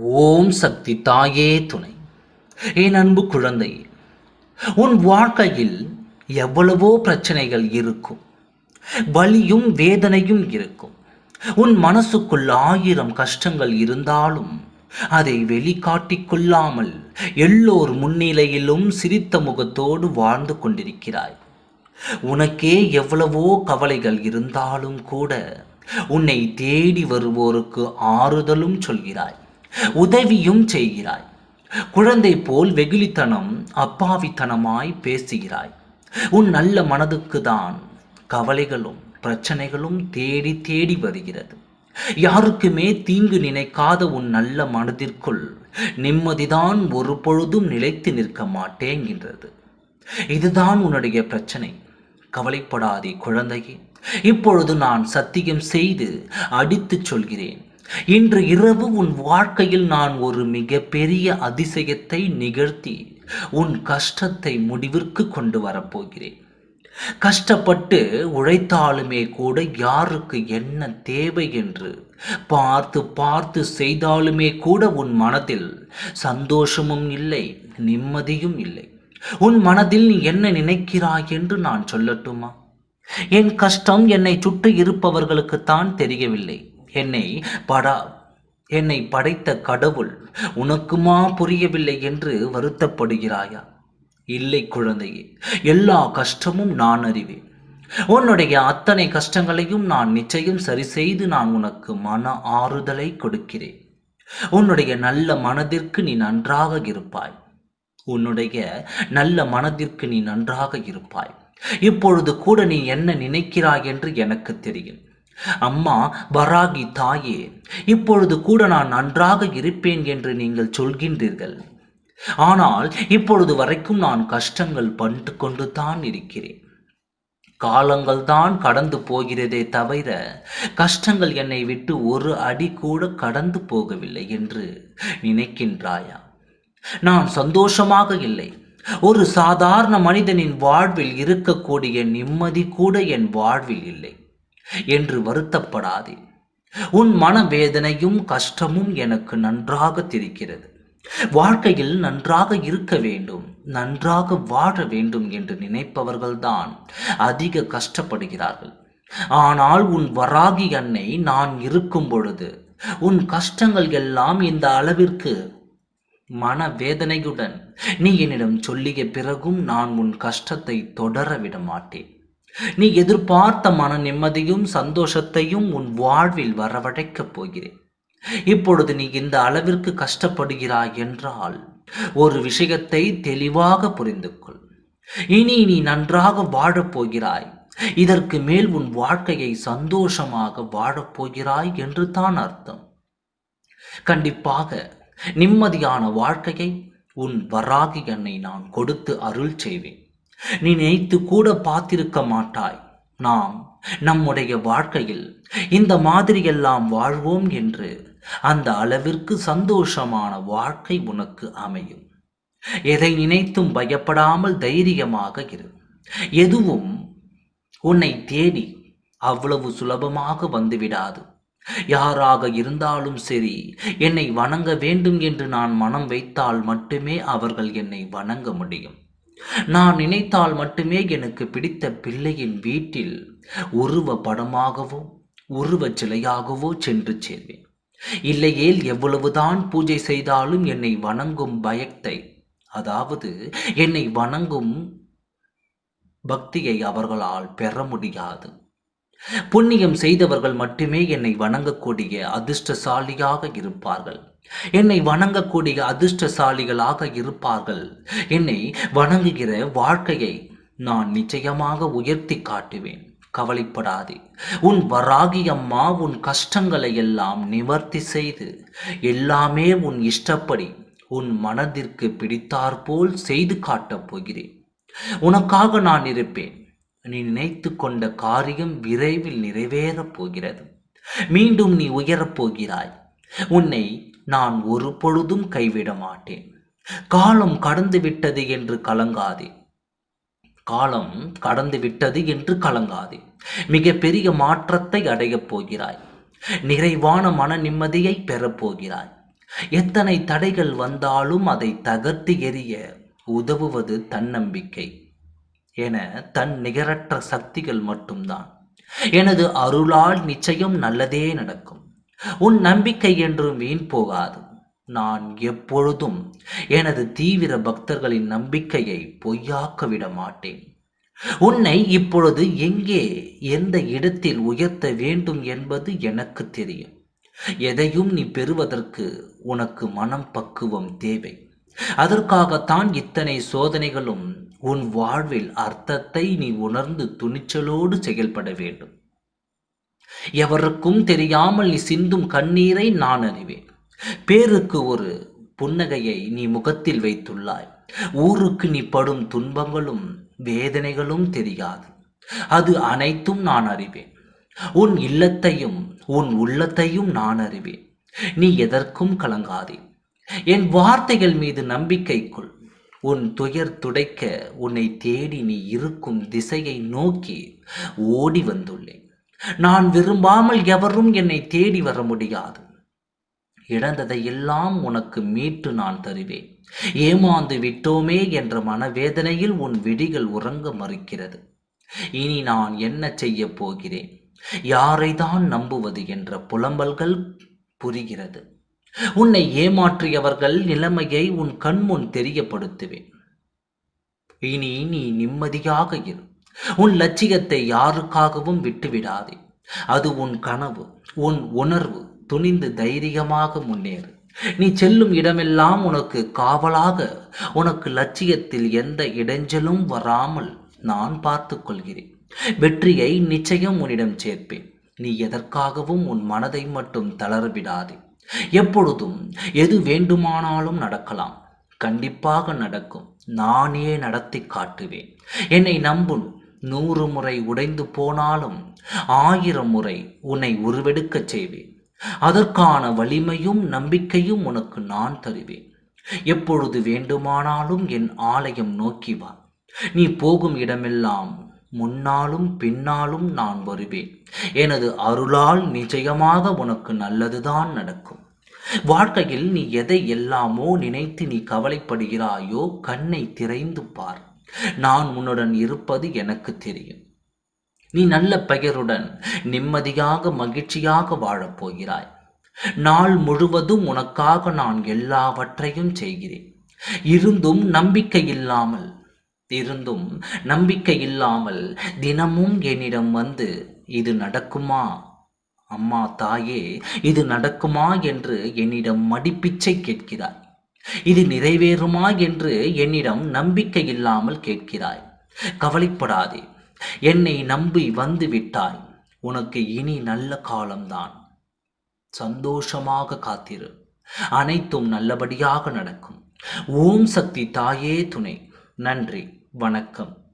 ஓம் சக்தி தாயே துணை. என் அன்பு குழந்தை உன் வாழ்க்கையில் எவ்வளவோ பிரச்சனைகள் இருக்கும். வலியும் வேதனையும் இருக்கும். உன் மனசுக்குள் ஆயிரம் கஷ்டங்கள் இருந்தாலும் அதை வெளிக்காட்டிக் கொள்ளாமல் எல்லோர் முன்னிலையிலும் சிரித்த முகத்தோடு வாழ்ந்து கொண்டிருக்கிறாய். உனக்கே எவ்வளவோ கவலைகள் இருந்தாலும் கூட உன்னை தேடி வருவோருக்கு ஆறுதலும் சொல்கிறாய். உதவியும் செய்கிறாய். குழந்தை போல் வெகுளித்தனம் அப்பாவித்தனமாய் பேசுகிறாய். உன் நல்ல மனதுக்கு தான் கவலைகளும் பிரச்சனைகளும் தேடி தேடி வருகிறது. யாருக்குமே தீங்கு நினைக்காத உன் நல்ல மனதிற்குள் நிம்மதிதான் ஒரு பொழுதும் நிலைத்து நிற்க மாட்டேங்கின்றது. இதுதான் உன்னுடைய பிரச்சனை. கவலைப்படாதே குழந்தையே. இப்பொழுது நான் சத்தியம் செய்து அடித்துச் சொல்கிறேன். இன்று இரவு உன் வாழ்க்கையில் நான் ஒரு மிக பெரிய அதிசயத்தை நிகழ்த்தி உன் கஷ்டத்தை முடிவிற்கு கொண்டு வரப்போகிறேன். கஷ்டப்பட்டு உழைத்தாலுமே கூட யாருக்கு என்ன தேவை என்று பார்த்து பார்த்து செய்தாலுமே கூட உன் மனதில் சந்தோஷமும் இல்லை நிம்மதியும் இல்லை. உன் மனதில் நீ என்ன நினைக்கிறாய் என்று நான் சொல்லட்டுமா? என் கஷ்டம் என்னை சுற்றி இருப்பவர்களுக்குத்தான் தெரியவில்லை. என்னை படா என்னை படைத்த கடவுள் உனக்குமா புரியவில்லை என்று வருத்தப்படுகிறாயா? இல்லை குழந்தையே எல்லா கஷ்டமும் நான் அறிவேன். உன்னுடைய அத்தனை கஷ்டங்களையும் நான் நிச்சயம் சரி செய்து நான் உனக்கு மன ஆறுதலை கொடுக்கிறேன். உன்னுடைய நல்ல மனதிற்கு நீ நன்றாக இருப்பாய். உன்னுடைய நல்ல மனதிற்கு நீ நன்றாக இருப்பாய். இப்பொழுது கூட நீ என்ன நினைக்கிறாய் என்று எனக்கு தெரியும். அம்மா பராகி தாயே இப்பொழுது கூட நான் நன்றாக இருப்பேன் என்று நீங்கள் சொல்கின்றீர்கள். ஆனால் இப்பொழுது வரைக்கும் நான் கஷ்டங்கள் பண்டு கொண்டு தான் இருக்கிறேன். காலங்கள் தான் கடந்து போகிறதே தவிர கஷ்டங்கள் என்னை விட்டு ஒரு அடி கூட கடந்து போகவில்லை என்று நினைக்கின்றாயா? நான் சந்தோஷமாக இல்லை. ஒரு சாதாரண மனிதனின் வாழ்வில் இருக்கக்கூடிய நிம்மதி கூட என் வாழ்வில் இல்லை. என்று வருத்தப்படாதே. உன் மனவேதனையும் கஷ்டமும் எனக்கு நன்றாக தெரிகிறது. வாழ்க்கையில் நன்றாக இருக்க வேண்டும் நன்றாக வாழ வேண்டும் என்று நினைப்பவர்கள்தான் அதிக கஷ்டப்படுகிறார்கள். ஆனால் உன் வராகி அன்னை நான் இருக்கும் பொழுது உன் கஷ்டங்கள் எல்லாம் இந்த அளவிற்கு மனவேதனையுடன் நீ என்னிடம் சொல்லிய பிறகும் நான் உன் கஷ்டத்தை தொடர விட மாட்டேன். நீ எதிர்பார்த்த மன நிம்மதியும் சந்தோஷத்தையும் உன் வாழ்வில் வரவழைக்கப் போகிறேன். இப்பொழுது நீ இந்த அளவிற்கு கஷ்டப்படுகிறாய் என்றால் ஒரு விஷயத்தை தெளிவாக புரிந்து கொள். இனி நீ நன்றாக வாழப் போகிறாய். இதற்கு மேல் உன் வாழ்க்கையை சந்தோஷமாக வாழப்போகிறாய் என்று தான் அர்த்தம். கண்டிப்பாக நிம்மதியான வாழ்க்கையை உன் வராகி என்னை நான் கொடுத்து அருள் செய்வேன். நினைத்து கூட பார்த்திருக்க மாட்டாய். நாம் நம்முடைய வாழ்க்கையில் இந்த மாதிரியெல்லாம் வாழ்வோம் என்று அந்த அளவிற்கு சந்தோஷமான வாழ்க்கை உனக்கு அமையும். எதை நினைத்தும் பயப்படாமல் தைரியமாக இரு. எதுவும் உன்னை தேடி அவ்வளவு சுலபமாக வந்துவிடாது. யாராக இருந்தாலும் சரி என்னை வணங்க வேண்டும் என்று நான் மனம் வைத்தால் மட்டுமே அவர்கள் என்னை வணங்க முடியும். நான் நினைத்தால் மட்டுமே எனக்கு பிடித்த பிள்ளையின் வீட்டில் உருவ படமாகவோ உருவச் சிலையாகவோ சென்று சேர்வேன். இல்லையேல் எவ்வளவுதான் பூஜை செய்தாலும் என்னை வணங்கும் பயத்தை அதாவது என்னை வணங்கும் பக்தியை அவர்களால் பெற முடியாது. புண்ணியம் செய்தவர்கள் மட்டுமே என்னை வணங்கக்கூடிய அதிர்ஷ்டசாலியாக இருப்பார்கள். என்னை வணங்கக்கூடிய அதிர்ஷ்டசாலிகளாக இருப்பார்கள். என்னை வணங்குகிற வாழ்க்கையை நான் நிச்சயமாக உயர்த்தி காட்டுவேன். கவலைப்படாதே. உன் வராகி அம்மா உன் கஷ்டங்களை எல்லாம் நிவர்த்தி செய்து எல்லாமே உன் இஷ்டப்படி உன் மனதிற்கு பிடித்தாற்போல் செய்து காட்டப் போகிறேன். உனக்காக நான் இருப்பேன். நீ நினைத்து கொண்ட காரியம் விரைவில் நிறைவேறப் போகிறது. மீண்டும் நீ உயரப் போகிறாய். உன்னை நான் ஒரு பொழுதும் கைவிட மாட்டேன். காலம் கடந்து விட்டது என்று கலங்காதே. காலம் கடந்து விட்டது என்று கலங்காதே. மிக பெரிய மாற்றத்தை அடையப் போகிறாய். நிறைவான மன நிம்மதியை பெறப் போகிறாய். எத்தனை தடைகள் வந்தாலும் அதை தகர்த்து எறிய உதவுவது தன்னம்பிக்கை. என தன் நிகரற்ற சக்திகள் மட்டும்தான். எனது அருளால் நிச்சயம் நல்லதே நடக்கும். உன் நம்பிக்கை என்றும் வீண் போகாது. நான் எப்பொழுதும் எனது தீவிர பக்தர்களின் நம்பிக்கையை பொய்யாக்க விட மாட்டேன். உன்னை இப்பொழுது எங்கே எந்த இடத்தில் உயர்த்த வேண்டும் என்பது எனக்கு தெரியும். எதையும் நீ பெறுவதற்கு உனக்கு மனம் பக்குவம் தேவை. அதற்காகத்தான் இத்தனை சோதனைகளும் உன் வாழ்வில் அர்த்தத்தை நீ உணர்ந்து துணிச்சலோடு செயல்பட வேண்டும். எவருக்கும் தெரியாமல் நீ சிந்தும் கண்ணீரை நான் அறிவேன். பேருக்கு ஒரு புன்னகையை நீ முகத்தில் வைத்துள்ளாய். ஊருக்கு நீ படும் துன்பங்களும் வேதனைகளும் தெரியாது. அது அனைத்தும் நான் அறிவேன். உன் இல்லத்தையும் உன் உள்ளத்தையும் நான் அறிவேன். நீ எதற்கும் கலங்காதே. என் வார்த்தைகள் மீது நம்பிக்கைக்குள் உன் துயர் துடைக்க உன்னை தேடி நீ இருக்கும் திசையை நோக்கி ஓடி வந்துள்ளேன். நான் விரும்பாமல் எவரும் என்னை தேடி வர முடியாது. இழந்ததை எல்லாம் உனக்கு மீட்டு நான் தருவேன். ஏமாந்து விட்டோமே என்ற மனவேதனையில் உன் விடிகள் உறங்க மறுக்கிறது. இனி நான் என்ன செய்ய போகிறேன்? யாரை தான் நம்புவது என்ற புலம்பல்கள் புரிகிறது. உன்னை ஏமாற்றியவர்கள் நிலைமையை உன் கண்முன் தெரியப்படுத்துவேன். இனி நீ நிம்மதியாக இரு. உன் லட்சியத்தை யாருக்காகவும் விட்டுவிடாதே. அது உன் கனவு உன் உணர்வு. துணிந்து தைரியமாக முன்னேறு. நீ செல்லும் இடமெல்லாம் உனக்கு காவலாக. உனக்கு லட்சியத்தில் எந்த இடைஞ்சலும் வராமல் நான் பார்த்து கொள்கிறேன். வெற்றியை நிச்சயம் உன்னிடம் சேர்ப்பேன். நீ எதற்காகவும் உன் மனதை மட்டும் தளர்விடாதே. எப்பொழுதும் எது வேண்டுமானாலும் நடக்கலாம். கண்டிப்பாக நடக்கும். நானே நடத்தி காட்டுவேன். என்னை நம்பும். நூறு முறை உடைந்து போனாலும் ஆயிரம் முறை உன்னை உருவெடுக்கச் செய்வேன். அதற்கான வலிமையும் நம்பிக்கையும் உனக்கு நான் தருவேன். எப்பொழுது வேண்டுமானாலும் என் ஆலயம் நோக்கி வா. நீ போகும் இடமெல்லாம் முன்னாலும் பின்னாலும் நான் வருவேன். எனது அருளால் நிச்சயமாக உனக்கு நல்லதுதான் நடக்கும். வாழ்க்கையில் நீ எதை எல்லாமோ நினைத்து நீ கவலைப்படுகிறாயோ கண்ணை திரைந்து பார். நான் உன்னுடன் இருப்பது எனக்கு தெரியும். நீ நல்ல பெயருடன் நிம்மதியாக மகிழ்ச்சியாக வாழப்போகிறாய் நாள் முழுவதும் உனக்காக நான் எல்லாவற்றையும் செய்கிறேன். இருந்தும் நம்பிக்கை இல்லாமல் இருந்தும் நம்பிக்கை இல்லாமல் தினமும் என்னிடம் வந்து இது நடக்குமா? அம்மா தாயே இது நடக்குமா? என்று என்னிடம் மடிப்பிச்சை கேட்கிறாய். இது நிறைவேறுமா என்று என்னிடம் நம்பிக்கை இல்லாமல் கேட்கிறாய். கவலைப்படாதே என்னை நம்பி வந்து விட்டாய் உனக்கு இனி நல்ல காலம்தான். சந்தோஷமாக காத்திரு. அனைத்தும் நல்லபடியாக நடக்கும். ஓம் சக்தி தாயே துணை. நன்றி வணக்கம்.